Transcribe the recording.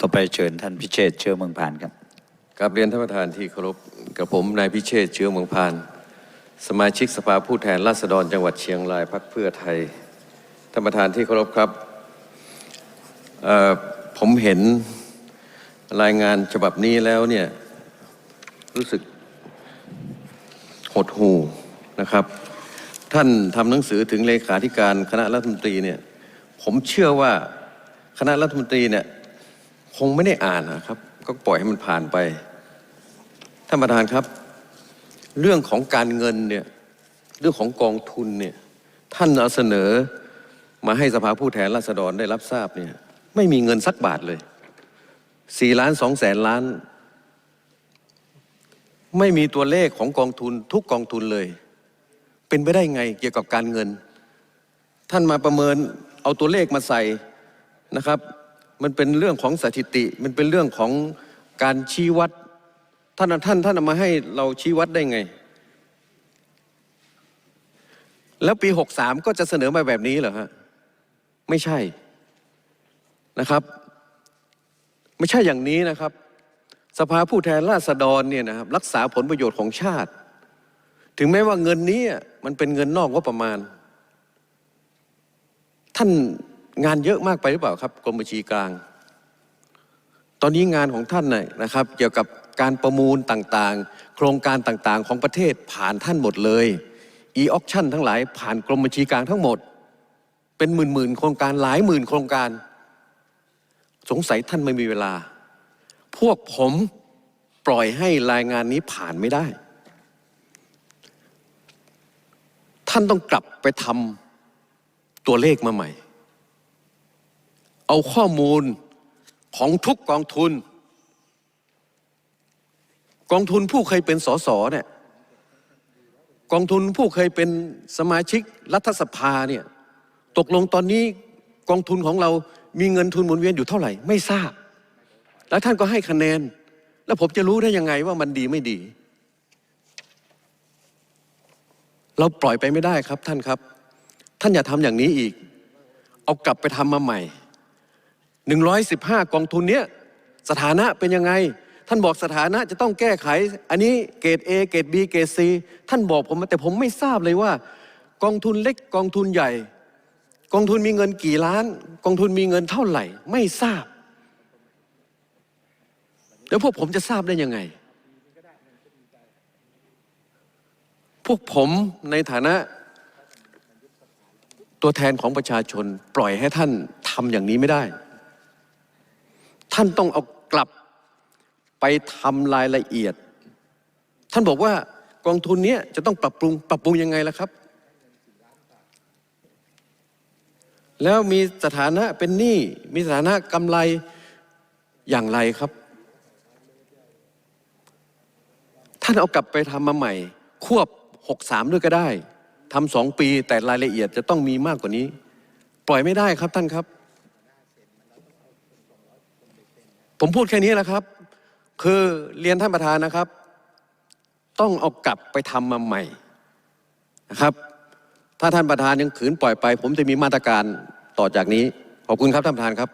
ต่อไปเชิญท่านพิเชษเชื่อเมืองพานครับกราบเรียนท่านประธานที่เคารพกับผมนายพิเชษเชื้อเมืองพาน สมาชิกสภาผู้แทนราษฎรจังหวัดเชียงรายพักเพื่อไทยท่านประธานที่เคารพครับผมเห็นรายงานฉบับนี้แล้วเนี่ยรู้สึกหดหูนะครับ ท่านทำหนังสือถึงเลขาธิการคณะรัฐมนตรีเนี่ยผมเชื่อว่าคณะรัฐมนตรีเนี่ย คงไม่ได้อ่านนะครับ ก็ปล่อยให้มันผ่านไปท่านประธานครับ เรื่องของการเงินเนี่ยเรื่องของกองทุนเนี่ยท่านเอาเสนอมาให้สภาผู้แทนราษฎรได้รับทราบเนี่ยไม่มีเงินสักบาทเลยสี่ล้านสองแสนล้าน ไม่มีตัวเลขของกองทุนทุกกองทุนเลย เป็นไปได้ไงเกี่ยวกับการเงิน ท่านมาประเมินเอาตัวเลขมาใส่นะครับ มันเป็นเรื่องของสถิติ มันเป็นเรื่องของการชี้วัดท่านท่านท่านเอามาให้เราชี้วัดได้ไง แล้วปี63ก็จะเสนอมาแบบนี้เหรอฮะไม่ใช่นะครับ ไม่ใช่อย่างนี้นะครับ สภาผู้แทนราษฎรเนี่ยนะครับรักษาผลประโยชน์ของชาติ ถึงแม้ว่าเงินนี้มันเป็นเงินนอกงบประมาณ ท่าน งานเยอะมากไปหรือเปล่าครับกรมบัญชีกลาง ตอนนี้งานของท่านน่ยนะครับ เกี่ยวกับการประมูลต่างๆ โครงการต่างๆ ของประเทศผ่านท่านหมดเลย e-auction ทั้งหลายผ่านกรมบัญชีกลางทั้งหมด เป็นหมื่นๆโครงการหลายหมื่นโครงการ สงสัยท่านไม่มีเวลา พวกผมปล่อยให้รายงานนี้ผ่านไม่ได้ ท่านต้องกลับไปทำตัวเลขมาใหม่ เอาข้อมูลของทุกกองทุน กองทุนผู้เคยเป็นสสเนี่ยกองทุนผู้เคยเป็นสมาชิกรัฐสภาเนี่ยตกลงตอนนี้กองทุนของเรามีเงินทุนหมุนเวียนอยู่เท่าไหร่ไม่ทราบ แล้วท่านก็ให้คะแนน แล้วผมจะรู้ได้ยังไงว่ามันดีไม่ดี เราปล่อยไปไม่ได้ครับท่านครับ ท่านอย่าทำอย่างนี้อีก เอากลับไปทำมาใหม่ 115กองทุนเนี้ยสถานะเป็นยังไง ท่านบอกสถานะจะต้องแก้ไข อันนี้เกรด A เกรด B เกรด C ท่านบอกผมมาแต่ผมไม่ทราบเลยว่า กองทุนเล็กกองทุนใหญ่ กองทุนมีเงินกี่ล้าน กองทุนมีเงินเท่าไหร่ ไม่ทราบ แล้วพวกผมจะทราบได้ยังไง พวกผมในฐานะตัวแทนของประชาชนปล่อยให้ท่านทำอย่างนี้ไม่ได้ ท่านต้องเอากลับไปทำรายละเอียด ท่านบอกว่ากองทุนเนี้ยจะต้องปรับปรุง ปรับปรุงยังไงล่ะครับ แล้วมีสถานะเป็นหนี้มีสถานะกำไรอย่างไรครับ ท่านเอากลับไปทำมาใหม่ ควบ63ด้วยก็ได้ทำสองปีแต่รายละเอียดจะต้องมีมากกว่านี้ ปล่อยไม่ได้ครับท่านครับ ผมพูดแค่นี้แหละครับ คือเรียนท่านประธานนะครับ ต้องเอากลับไปทำมาใหม่นะครับ ถ้าท่านประธานยังขืนปล่อยไป ผมจะมีมาตรการต่อจากนี้ ขอบคุณครับท่านประธานครับ